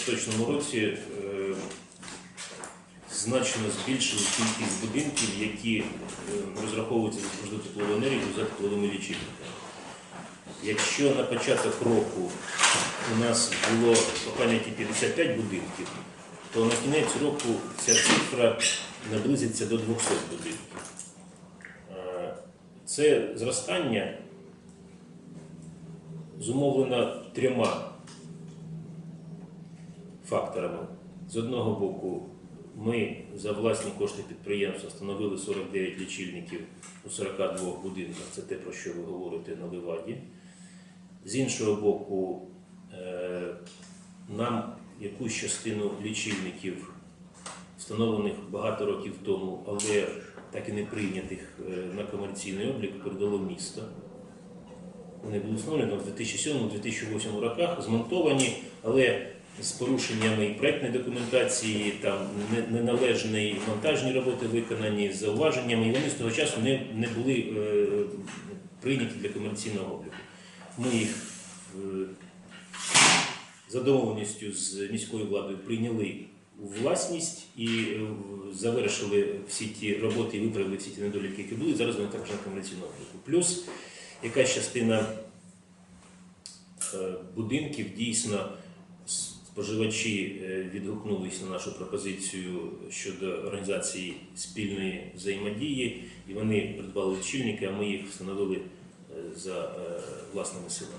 поточному році е, значно збільшили кількість будинків, які е, розраховуються за теплову енергію за тепловими лічильниками. Якщо на початок року у нас було по пам'яті 55 будинків, то на кінець року ця цифра наблизиться до 200 будинків. Е, Це зростання зумовлено трьома факторами. З одного боку, ми за власні кошти підприємства встановили 49 лічильників у 42 будинках. Це те, про що ви говорите на Ливаді. З іншого боку, е, нам якусь частину лічильників, встановлених багато років тому, але так і не прийнятих е, на комерційний облік, передало місто. Вони були встановлені в 2007-2008 роках, змонтовані, але з порушеннями і проектної документації, там не- неналежні монтажні роботи виконані, з зауваженнями, і вони з того часу не, не були е, прийняті для комерційного обліку. Ми їх е, за домовленістю з міською владою прийняли у власність і е, завершили всі ті роботи і виправили всі ті недоліки, які були. Зараз вони також на комерційному обліку. Плюс якась частина е, будинків дійсно споживачі відгукнулися відгукнулись на нашу пропозицію щодо організації спільної взаємодії, і вони придбали лічильники, а ми їх встановили е, за е, власними силами.